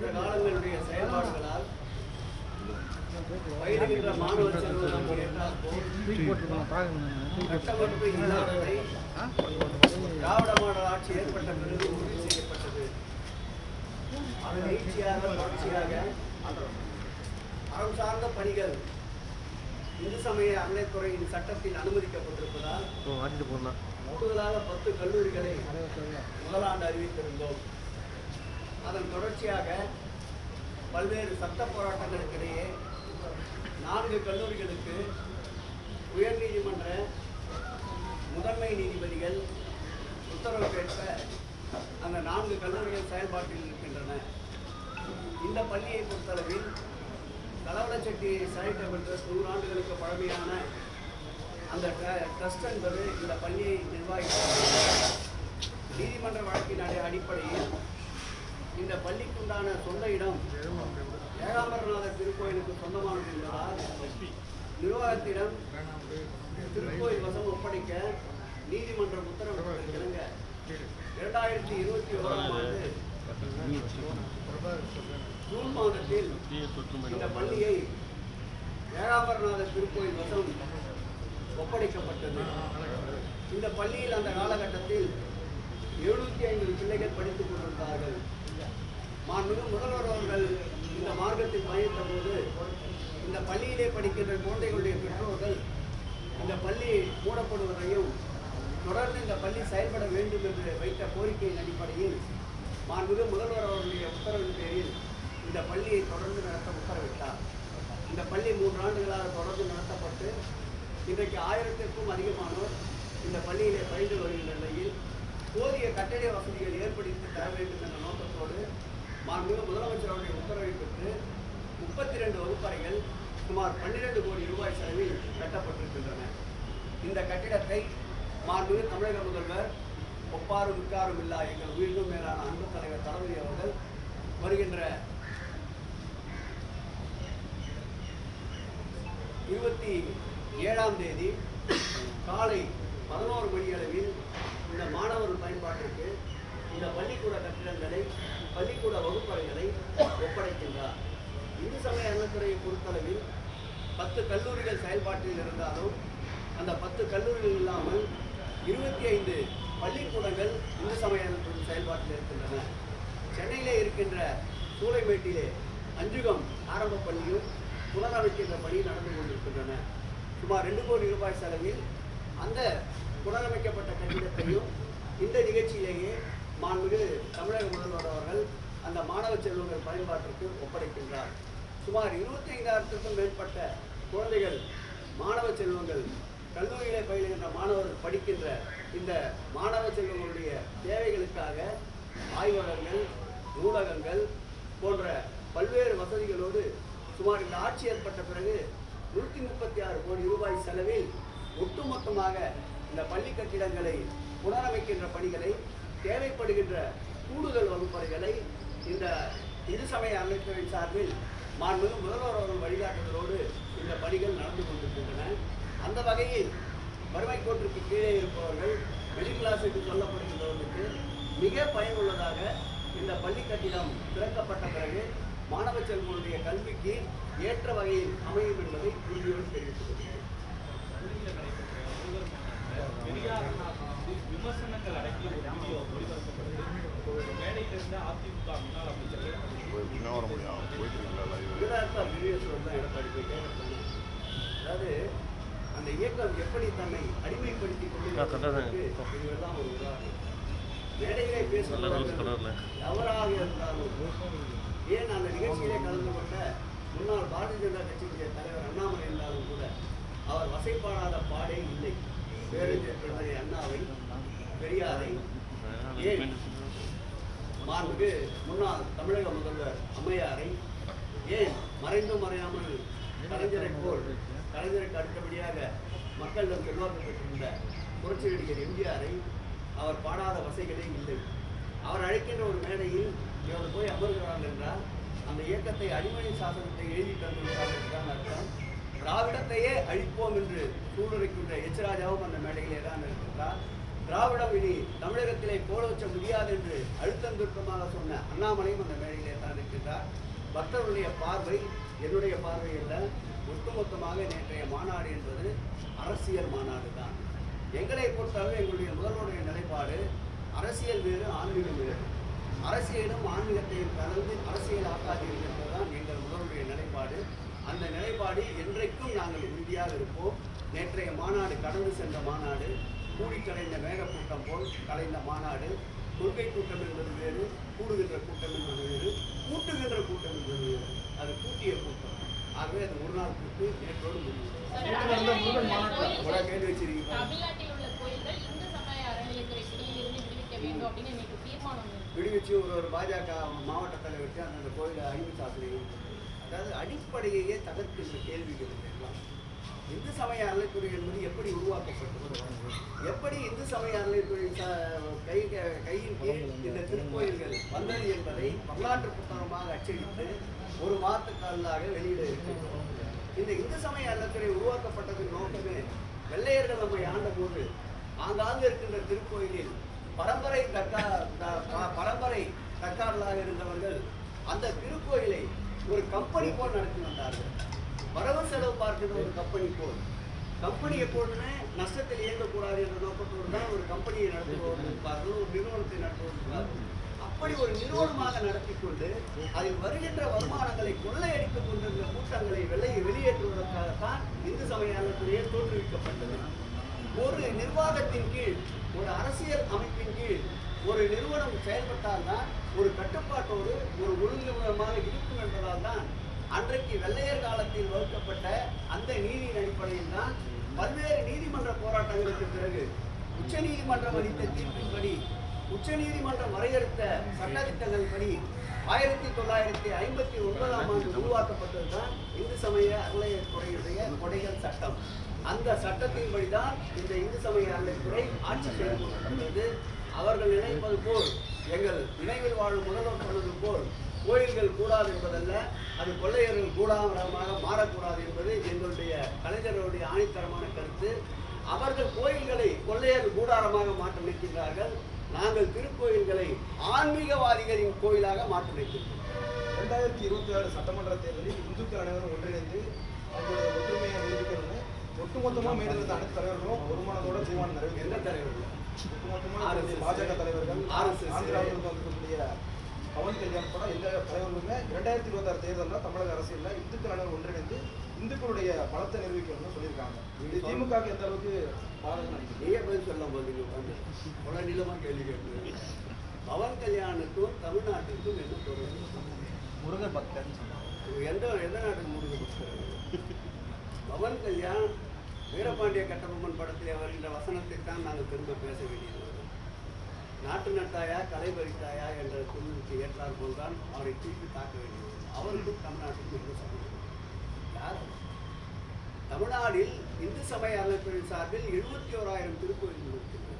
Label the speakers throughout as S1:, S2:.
S1: காலங்களுடைய செயல்பாடுகளால் பயிலுகின்ற மாணவ செல்வம் என்றால் போல் கட்டமைப்பு இல்லாததை திராவிட மாடல் ஆட்சி ஏற்பட்ட பிறகு உறுதி செய்யப்பட்டது. அதன் நீட்சியாக தொடர்ச்சியாக அறம் சார்ந்த பணிகள் இந்து சமய அறநிலைத்துறையின் சட்டத்தில் அனுமதிக்கப்பட்டிருப்பதால் கூடுதலாக பத்து கல்லூரிகளை முதலாண்டு அறிவித்திருந்தோம். அதன் தொடர்ச்சியாக பல்வேறு சட்ட போராட்டங்களுக்கிடையே நான்கு கல்லூரிகளுக்கு உயர்நீதிமன்ற முதன்மை நீதிபதிகள் உத்தரவுக்கேற்ப அந்த நான்கு கல்லூரிகள் செயல்பாட்டில் இருக்கின்றன. இந்த பள்ளியை பொறுத்தளவில் தலவளச்செட்டி சாரிட்டபிள் பெற்ற நூறு ஆண்டுகளுக்கு பழமையான அந்த ட்ரஸ்ட் என்பது இந்த பள்ளியை நிர்வகிக்கிறது. நீதிமன்ற வழக்கின் அடிப்படையில் இந்த பள்ளிக்குண்டான சொந்த இடம் ஏகாம்பரநாதர் திருக்கோயிலுக்கு சொந்தமானது என்பதால் நிர்வாகத்திடம் திருக்கோயில் வசம் ஒப்படைக்க நீதிமன்றம் உத்தரவிட்டதற்கு இணங்க இரண்டாயிரத்தி இருபத்தி ஓராம் ஆண்டு ஜூன் மாதத்தில் இந்த பள்ளியை ஏகாம்பரநாதர் திருக்கோயில் வசம் ஒப்படைக்கப்பட்டது. இந்த பள்ளியில் அந்த காலகட்டத்தில் எழுநூத்தி ஐம்பது பிள்ளைகள் படித்துக் கொண்டிருந்தார்கள். மாண்புமிகு முதல்வர் அவர்கள் இந்த மார்க்கத்தில் பயணித்த போது இந்த பள்ளியிலே படிக்கின்ற குழந்தைகளுடைய பெற்றோர்கள் இந்த பள்ளி மூடப்படுவதையும் தொடர்ந்து இந்த பள்ளி செயல்பட வேண்டும் என்று வைத்த கோரிக்கையின் அடிப்படையில் மாண்புமிகு முதல்வர் அவர்களுடைய உத்தரவின் பேரில் இந்த பள்ளியை தொடர்ந்து நடத்த உத்தரவிட்டார். இந்த பள்ளி மூன்று ஆண்டுகளாக தொடர்ந்து நடத்தப்பட்டு இன்றைக்கு ஆயிரத்திற்கும் அதிகமானோர் இந்த பள்ளியிலே பயின்று வருகின்ற நிலையில் போதிய கட்டட வசதிகள் ஏற்படுத்தி தர வேண்டும் என்ற நோக்கத்தோடு மாண்புமிகு முதலமைச்சர் அவருடைய உத்தரவை பெற்று முப்பத்தி ரெண்டு வகுப்பறைகள் சுமார் பன்னிரண்டு கோடி ரூபாய் செலவில் கட்டப்பட்டிருக்கின்றன. இந்த கட்டிடத்தை மாண்புமிகு தமிழக முதல்வர் ஒப்பாரும் மிக்காரும் இல்லா எங்கள் உயிரினும் மேலான அன்பு தலைவர் தளபதி அவர்கள் வருகின்ற இருபத்தி ஏழாம் தேதி காலை பதினோரு மணி அளவில் இந்த மாணவர் பயன்பாட்டிற்கு இந்த பள்ளிக்கூட கட்டிடங்களை பள்ளிக்கூட வகுப்பறைகளை ஒப்படைக்கின்றார் இந்து சமய அறநிலைத்துறையை பொறுத்தளவில் பத்து கல்லூரிகள் செயல்பாட்டில் இருந்தாலும் அந்த பத்து கல்லூரிகள் இல்லாமல் இருபத்தி ஐந்து பள்ளிக்கூடங்கள் இந்து சமய செயல்பாட்டில் இருக்கின்றன. சென்னையிலே இருக்கின்ற சூளைமேட்டிலே அஞ்சுகம் ஆரம்ப பள்ளியும் புனரமைக்கின்ற பணி நடந்து கொண்டிருக்கின்றன. சுமார் ரெண்டு கோடி ரூபாய் செலவில் அந்த புனரமைக்கப்பட்ட கட்டிடத்தையும் இந்த நிகழ்ச்சியிலேயே மாண்புமிகு தமிழக முதல்வர் அவர்கள் அந்த மாணவ செல்வங்கள் பயன்பாட்டிற்கு ஒப்படைக்கின்றார். சுமார் இருபத்தி ஐந்தாயிரத்துக்கும் மேற்பட்ட குழந்தைகள் மாணவ செல்வங்கள் கல்லூரிகளை பயிலுகின்ற மாணவர்கள் படிக்கின்ற இந்த மாணவ செல்வங்களுடைய தேவைகளுக்காக ஆய்வகங்கள் நூலகங்கள் போன்ற பல்வேறு வசதிகளோடு சுமார் இந்த ஆட்சி ஏற்பட்ட பிறகு நூற்றி முப்பத்தி ஆறு கோடி ரூபாய் செலவில் ஒட்டுமொத்தமாக இந்த பள்ளி கட்டிடங்களை புனரமைக்கின்ற பணிகளை தேவைப்படுகின்ற கூடுதல் வகுப்பறைகளை இந்த இரு சமய அமைப்பின் சார்பில் மாண்பு முதல்வர் அவர்கள் வழிகாட்டுதலோடு இந்த பணிகள் நடந்து கொண்டிருக்கின்றன. அந்த வகையில் வறுமை கோட்டிற்கு கீழே இருப்பவர்கள் மிடில் கிளாஸுக்கு சொல்லப்படுகின்றவர்களுக்கு மிக பயனுள்ளதாக இந்த பள்ளி கட்டிடம் திறக்கப்பட்ட பிறகு மாணவ செல்வங்களுடைய கல்விக்கு ஏற்ற வகையில் அமையும் என்பதை உறுதியோடு தெரிவித்துக் கொள்கிறேன்
S2: விமர்சனங்கள் அடக்கிய ஒரு வீடியோ ஒளிபரப்பப்படுது மேடையிலிருந்து அதிமுக முன்னாள்
S3: முடியும். போயிட்டு இருக்கல
S1: அதாவது அந்த இயக்கம் எப்படி தன்னை அடிமைப்படுத்திக் கொண்டு இதுவெல்லாம் ஒரு உதாரணம். மேடையிலே பேசுவதற்கு எவராக இருந்தாலும் ஏன் அந்த நிகழ்ச்சியிலே கலந்து கொண்ட முன்னாள் பாரதிய ஜனதா கட்சியினுடைய தலைவர் அண்ணாமலை இருந்தாலும் கூட அவர் வசைப்பாடாத பாடே இல்லை. பேரறிஞர் பிரதமர் அண்ணாவை பெரியாரை ஏன் மாண்புக்கு முன்னாள் தமிழக முதல்வர் அம்மையாரை ஏன் மறைந்தும் மறையாமல் கலைஞரை போல் கலைஞருக்கு அடுத்தபடியாக மக்களிடம் செல்வாக்கு பெற்றிருந்த புரட்சி நடிகர் எம்ஜிஆரை அவர் பாடாத வசைகளே இல்லை. அவர் அழைக்கின்ற ஒரு மேடையில் இவர் போய் அமர்கிறார் என்றால் அந்த இயக்கத்தை அடிமணி சாசனத்தை எழுதி தந்துள்ளார் என்றுதான் அர்த்தம். திராவிடத்தையே அழிப்போம் என்று சூளுரைக்கின்ற எச்ராஜாவும் அந்த மேடையிலே தான் இருக்கின்றார். திராவிடம் இனி தமிழகத்திலே கோல வச்ச முடியாது என்று அழுத்தம் திருத்தமாக சொன்ன அண்ணாமலையும் அந்த மேடையிலே தான் இருக்கின்றார். பக்தர்களுடைய பார்வை என்னுடைய பார்வை அல்ல. ஒட்டுமொத்தமாக நேற்றைய மாநாடு என்பது அரசியல் மாநாடு தான் எங்களை பொறுத்தளவு எங்களுடைய முதல்வருடைய நிலைப்பாடு அரசியல் வேறு ஆன்மீகம் வேறு. அரசியலும் ஆன்மீகத்தையும் கலந்து அரசியல் ஆக்காதீர்கள் என்பதுதான் எங்கள் முதல்வருடைய நிலைப்பாடு. அந்த நிலைப்பாடு என்றைக்கும் நாங்கள் உறுதியாக இருப்போம். நேற்றைய மாநாடு கடந்து சென்ற மாநாடு கூடி கலைந்த மேகக்கூட்டம் போல் கலைந்த மாநாடு கொள்கை கூட்டம் என்பது வேறு கூடுகின்ற கூட்டம் என்பது வேறு கூட்டுகின்ற கூட்டம் என்பது வேறு. அது கூட்டிய கூட்டம். ஆகவே அது ஒரு நாள் கூட்டு நேற்றோடு முடிவு.
S4: நடந்த முருகன் மாநாட்டில்
S1: கூட கேள்வி வச்சிருக்கீங்க. விடுவிச்சு ஒரு ஒரு பாஜக மாவட்ட தலைவருக்கு அந்த கோயிலை அழிவு சாசனை அதாவது அடிப்படையையே தகர்க்கின்ற கேள்விகள் எல்லாம் இந்து சமய அறநிலைத்துறை என்பது எப்படி உருவாக்கப்பட்டது எப்படி இந்து சமய அறநிலைத்துறை கை கையின் கீழ் இந்த திருக்கோயில்கள் வந்தது என்பதை வரலாற்று புத்தகமாக அச்சடித்து ஒரு மாதத்துக்காலாக வெளியிட இருக்கிறோம் இந்த இந்து சமய அறநிலைத்துறை உருவாக்கப்பட்டதன் நோக்கமே வெள்ளையர்கள் நம்மை ஆண்டபோது ஆங்காங்கு இருக்கின்ற திருக்கோயிலில் பரம்பரை தக்கா த- ப- பரம்பரை தக்காரலாக இருந்தவர்கள் அந்த திருக்கோயிலை ஒரு கம்பெனி போல் நடத்தி வந்தார்கள். வரவு செலவு பார்க்குறது ஒரு கம்பெனி போல். கம்பெனி எப்போதுமே நஷ்டத்தில் இயங்கக்கூடாது என்ற நோக்கத்தோடு தான் ஒரு கம்பெனியை நடத்துபவர்கள் இருப்பார்கள் ஒரு நிறுவனத்தை நடத்துபவர்கள் அப்படி ஒரு நிறுவனமாக நடத்தி கொண்டு அதில் வருகின்ற வருமானங்களை கொள்ளையடித்துக் கொண்டிருந்த கூட்டங்களை வெளியே வெளியேற்றுவதற்காகத்தான் இந்து சமய தோற்றுவிக்கப்பட்டது. ஒரு நிர்வாகத்தின் கீழ் ஒரு அரசியல் அமைப்பின் கீழ் ஒரு நிறுவனம் செயல்பட்டால்தான் ஒரு கட்டுப்பாட்டோடு ஒரு ஒழுங்குமுறையாக இருக்கும் என்பதால் தான் அன்றைக்கு வெள்ளையர் காலத்தில் வகுக்கப்பட்ட அந்த நீதியின் அடிப்படையில் தான் பல்வேறு நீதிமன்ற போராட்டங்களுக்கு பிறகு உச்ச நீதிமன்றம் அளித்த தீர்ப்பின்படி உச்சநீதிமன்றம் வரையறுத்த சட்டத்திட்டங்களின்படி ஆயிரத்தி தொள்ளாயிரத்தி ஐம்பத்தி ஒன்பதாம் ஆண்டு உருவாக்கப்பட்டதுதான் இந்து சமய அறநிலையத்துறையுடைய கொடைகள் சட்டம். அந்த சட்டத்தின்படிதான் இந்த இந்து சமய அறநிலையத்துறை ஆட்சி செய்து அவர்கள் நினைப்பது போல் எங்கள் நினைவில் வாழும் முதல்வர் சொன்னது போல் கோயில்கள் கூடாது என்பதல்ல அது கொள்ளையர்கள் கூடாரமாக மாறக்கூடாது என்பது எங்களுடைய கலைஞர்களுடைய ஆணித்தரமான கருத்து. அவர்கள் கோயில்களை கொள்ளையர் கூடாரமாக மாற்ற நிற்கின்றார்கள் நாங்கள் திருக்கோயில்களை ஆன்மீகவாதிகளின் கோயிலாக மாற்ற நிற்கின்றோம்
S5: ரெண்டாயிரத்தி இருபத்தி ஆறு சட்டமன்ற தேர்தலில் இந்துக்கள் அனைவரும் ஒன்றிணைந்து அவங்களுடைய ஒற்றுமையை நிரூபிக்கணும்னு ஒட்டுமொத்தமாக மேலிருந்த அனைத்து தலைவர்களும் ஒரு மனதோட தீர்மானம்
S1: எந்த
S5: நிறைவேற்றினார்
S1: தலைவர்கள்
S5: ஒட்டுமொத்தமாக. பாஜக தலைவர்கள்
S1: RSS.
S5: பவன் கல்யாண் கூட எல்லா தலைவர்களுமே ரெண்டாயிரத்தி இருபத்தாறு தேர்தலில் தமிழக அரசியலில் இந்துக்கள் அனைவரும் ஒன்றிணைந்து இந்துக்களுடைய பலத்தை நிரூபிக்கணும்னு சொல்லியிருக்காங்க. இது திமுக எந்த அளவுக்கு பாதகம் நினைக்கிறீங்க?
S1: நீயே பதில் சொல்ல உட்காந்து பல நிலமா கேள்வி கேட்டு பவன் கல்யாணுக்கும் தமிழ்நாட்டுக்கும் என்ன தொடர்பு?
S5: முருகன் பக்தன்
S1: எந்த எந்த நாட்டுக்கு முருக பவன் கல்யாண் வீரபாண்டிய கட்டபொம்மன் படத்திலே வருகின்ற வசனத்தை தான் நாங்கள் திரும்ப பேச வேண்டியது. நாட்டு நட்டாயா கலை பறித்தாயா என்ற சொல்லுக்கு ஏற்றார் போல்தான் அவரை தூக்கி தாக்க வேண்டியது அவருக்கும் தமிழ்நாட்டுக்கும் என்ன சம்பந்தம் யார் தமிழ்நாடில் தமிழ்நாட்டில் இந்து சமய அமைப்பின் சார்பில் எழுபத்தி ஓராயிரம் திருக்கோயில்கள் இருக்கின்றன.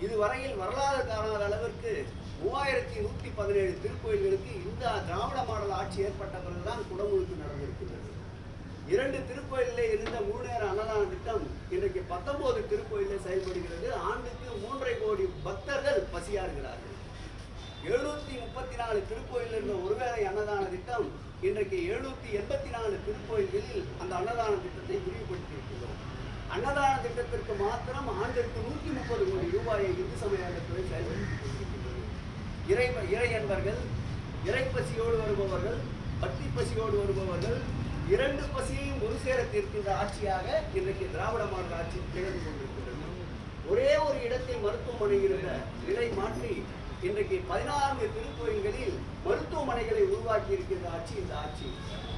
S1: இதுவரையில் வரலாறு காணாத அளவிற்கு மூவாயிரத்தி நூற்றி பதினேழு திருக்கோயில்களுக்கு இந்த திராவிட மாடல் ஆட்சி ஏற்பட்ட பிறகுதான் குடமுழுக்கு நடந்திருக்கின்றது இரண்டு திருக்கோயிலில் இருந்த முழு நேர அன்னதான திட்டம் இன்றைக்கு பத்தொன்பது திருக்கோயிலில் செயல்படுகிறது. ஆண்டுக்கு மூன்றரை கோடி பக்தர்கள் பசியாறுகிறார்கள். எழுநூத்தி முப்பத்தி நாலு திருக்கோயிலில் இருந்த ஒருவேளை அன்னதான திட்டம் இன்றைக்கு எழுநூத்தி எண்பத்தி நாலு திருக்கோயில்களில் அந்த அன்னதான திட்டத்தை விரிவுபடுத்தியிருக்கிறோம். அன்னதான திட்டத்திற்கு மாத்திரம் ஆண்டிற்கு நூற்றி முப்பது கோடி ரூபாயை இந்து சமய அறத்துறை செயல்படுத்திக் இறை இறை என்பர்கள் இறைப்பசியோடு வருபவர்கள் பக்தி பசியோடு வருபவர்கள் இரண்டு பசியையும் ஒரு சேர தீர்க்கின்ற ஆட்சியாக இன்றைக்கு திராவிட மாடல் ஆட்சி திகழ்ந்து கொண்டிருக்கிறது. ஒரே ஒரு இடத்தில் மருத்துவமனை இருந்த நிலை மாற்றி இன்றைக்கு பதினான்கு திருக்கோயில்களில் மருத்துவமனைகளை உருவாக்கி இருக்கின்ற ஆட்சி இந்த ஆட்சி.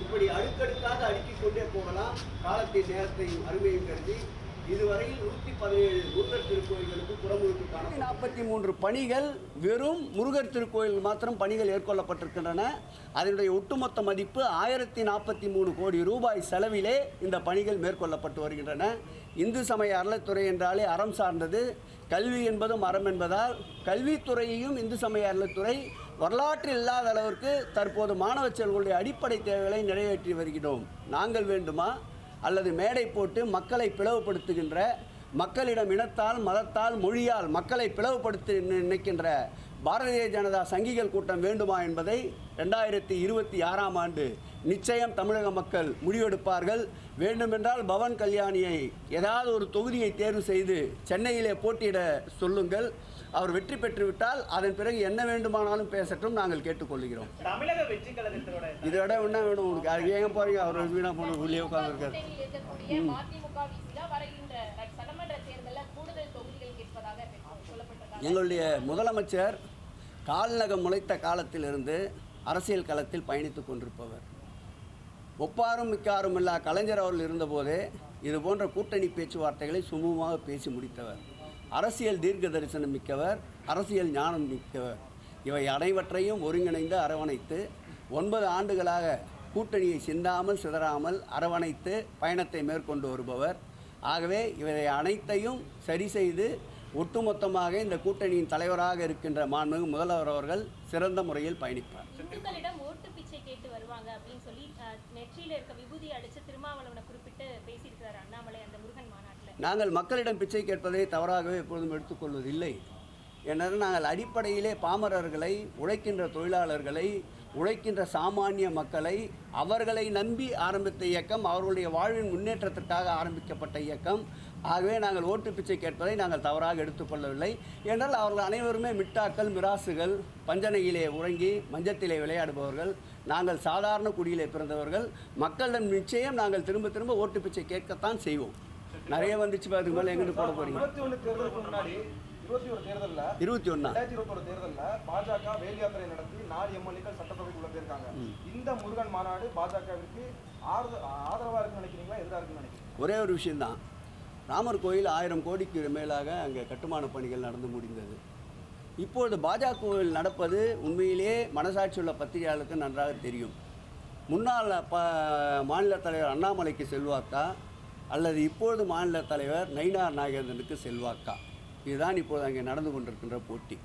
S1: இப்படி அடுக்கடுக்காக அடுக்கிக் கொண்டே போகலாம். காலத்தின் நேரத்தையும் அருமையும் கருதி இதுவரையில் நூற்றி பதினேழு முருகர் திருக்கோயில்களுக்கு புறமுழுக்கு நாற்பத்தி மூன்று பணிகள் வெறும் முருகர் திருக்கோயில் மாத்திரம் பணிகள் ஏற்கொள்ளப்பட்டிருக்கின்றன அதனுடைய ஒட்டுமொத்த மதிப்பு ஆயிரத்தி நாற்பத்தி மூணு கோடி ரூபாய் செலவிலே இந்த பணிகள் மேற்கொள்ளப்பட்டு வருகின்றன. இந்து சமய அறநிலைத்துறை என்றாலே அறம் சார்ந்தது. கல்வி என்பதும் அறம் என்பதால் கல்வித்துறையையும் இந்து சமய அறநிலைத்துறை வரலாற்று இல்லாத அளவிற்கு தற்போது மாணவ செல்வங்களுடைய அடிப்படை தேவைகளை நிறைவேற்றி வருகிறோம். நாங்கள் வேண்டுமா? அல்லது மேடை போட்டு மக்களை பிளவுபடுத்துகின்ற மக்களிடம் இனத்தால் மதத்தால் மொழியால் மக்களை பிளவுபடுத்தி நினைக்கின்ற பாரதிய ஜனதா சங்கிகள் கூட்டம் வேண்டுமா என்பதை ரெண்டாயிரத்தி இருபத்தி ஆறாம் ஆண்டு நிச்சயம் தமிழக மக்கள் முடிவெடுப்பார்கள். வேண்டுமென்றால் பவன் கல்யாணியை ஏதாவது ஒரு தொகுதியை தேர்வு செய்து சென்னையிலே போட்டியிட சொல்லுங்கள். அவர் வெற்றி பெற்றுவிட்டால் அதன் பிறகு என்ன வேண்டுமானாலும் பேசட்டும் நாங்கள் கேட்டுக்கொள்கிறோம். இதை விட என்ன வேணும் உங்களுக்கு? அது ஏன் போறீங்க? அவர் வீணா போன உள்ளே உட்காந்துருக்காரு எங்களுடைய முதலமைச்சர் கால்நகம் முளைத்த காலத்திலிருந்து அரசியல் களத்தில் பயணித்துக் கொண்டிருப்பவர். ஒப்பாரும் மிக்காரும் இல்லா கலைஞர் அவர்கள் இருந்தபோதே இது போன்ற கூட்டணி பேச்சுவார்த்தைகளை சுமூகமாக பேசி முடித்தவர். அரசியல் தீர்க்க தரிசனம் மிக்கவர் அரசியல் ஞானம் மிக்கவர். இவை அனைவற்றையும் ஒருங்கிணைந்து அரவணைத்து ஒன்பது ஆண்டுகளாக கூட்டணியை சிந்தாமல் சிதறாமல் அரவணைத்து பயணத்தை மேற்கொண்டு வருபவர். ஆகவே இவை அனைத்தையும் சரி செய்து ஒட்டுமொத்தமாக இந்த கூட்டணியின் தலைவராக இருக்கின்ற மாண்புமிகு முதல்வர் அவர்கள் சிறந்த முறையில் பயணிப்பார்.
S6: ஓட்டு கேட்டு வருவாங்க அப்படின்னு சொல்லி நெற்றியில இருக்க விபூதி அடிச்சு திருமாவளவனை குறிப்பிட்டு பேசியிருக்கிறார் அண்ணாமலை அந்த முருகன் மாநாட்டில்.
S1: நாங்கள் மக்களிடம் பிச்சை கேட்பதை தவறாகவே எப்பொழுதும் எடுத்துக்கொள்வதில்லை. ஏனென்றால் நாங்கள் அடிப்படையிலே பாமரர்களை உழைக்கின்ற தொழிலாளர்களை உழைக்கின்ற சாமானிய மக்களை அவர்களை நம்பி ஆரம்பித்த இயக்கம் அவர்களுடைய வாழ்வின் முன்னேற்றத்திற்காக ஆரம்பிக்கப்பட்ட இயக்கம். ஆகவே நாங்கள் ஓட்டு பிச்சை கேட்பதை நாங்கள் தவறாக எடுத்துக்கொள்ளவில்லை. என்றால் அவர்கள் அனைவருமே மிட்டாக்கள் மிராசுகள் பஞ்சனையிலே உறங்கி மஞ்சத்திலே விளையாடுபவர்கள். நாங்கள் சாதாரண குடியிலே பிறந்தவர்கள் மக்களிடம் நிச்சயம் நாங்கள் திரும்ப திரும்ப ஓட்டு பிச்சை கேட்கத்தான் செய்வோம். நிறைய வந்துச்சு பாரு, இதுக்கு மேலே எங்கிட்டு போட போறீங்க?
S5: இருபத்தி ஒரு தேர்தல்ல
S1: இருபத்தி ஒன்றா
S5: ரெண்டாயிரத்தி இருபத்தொரு தேர்தல்ல பாஜக வேல் யாத்திரை நடத்தி நாலு எம்எல்ஏக்கள் சட்டசபைக்குள்ள போயிருக்காங்க. இந்த முருகன் மாநாடு பாஜகவிற்கு ஆதரவா இருக்குன்னு நினைக்கிறீங்களா எதிராக இருக்குன்னு நினைக்கிறீங்க
S1: ஒரே ஒரு விஷயந்தான் ராமர் கோயில் ஆயிரம் கோடிக்கு மேலாக அங்கே கட்டுமான பணிகள் நடந்து முடிந்தது. இப்பொழுது பாஜக நடப்பது உண்மையிலேயே மனசாட்சி உள்ள பத்திரிகையாளருக்கு நன்றாக தெரியும். முன்னாள் ப மாநில தலைவர் அண்ணாமலைக்கு செல்வாக்கா? அல்லது இப்பொழுது மாநில தலைவர் நயினார் நாகேந்திரனுக்கு செல்வாக்கா? இதுதான் இப்போது அங்கே நடந்து கொண்டிருக்கின்ற போட்டி.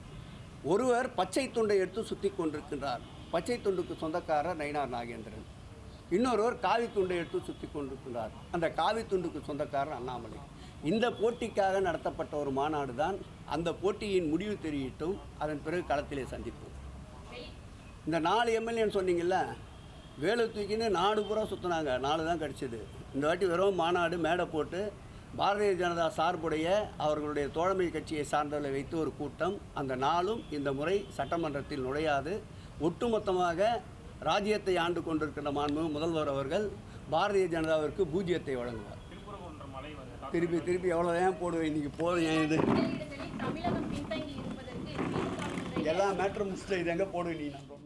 S1: ஒருவர் பச்சை துண்டை எடுத்து சுற்றி கொண்டிருக்கின்றார். பச்சை துண்டுக்கு சொந்தக்காரர் நயினார் நாகேந்திரன். இன்னொருவர் காவி துண்டை எடுத்து சுற்றி கொண்டிருக்கிறார் அந்த காவி துண்டுக்கு சொந்தக்காரர் அண்ணாமலை. இந்த போட்டிக்காக நடத்தப்பட்ட ஒரு மாநாடு தான் அந்த போட்டியின் முடிவு தெரியட்டும் அதன் பிறகு களத்திலே சந்திப்போம். இந்த நாலு எம்எல்ஏன்னு சொன்னீங்கல்ல வேலை தூக்கின்னு நாடு பூரா சுற்றினாங்க நாலு தான் கிடச்சிது. இந்த வாட்டி வெறும் மாநாடு மேடை போட்டு பாரதிய ஜனதா சார்புடைய அவர்களுடைய தோழமை கட்சியை சார்ந்தவர்களை வைத்து ஒரு கூட்டம். அந்த நாளும் இந்த முறை சட்டமன்றத்தில் நுழையாது. ஒட்டுமொத்தமாக ராஜ்யத்தை ஆண்டு கொண்டிருக்கின்ற மாண்பு முதல்வர் அவர்கள் பாரதிய ஜனதாவிற்கு பூஜ்ஜியத்தை வழங்குவார். திருப்பி திருப்பி எவ்வளோ ஏன் போடுவேன்? இன்றைக்கி போதும் ஏன் இது? எல்லா மேட்ரும் முடிச்சுட்டு இது எங்கே போடுவீங்க நம்ம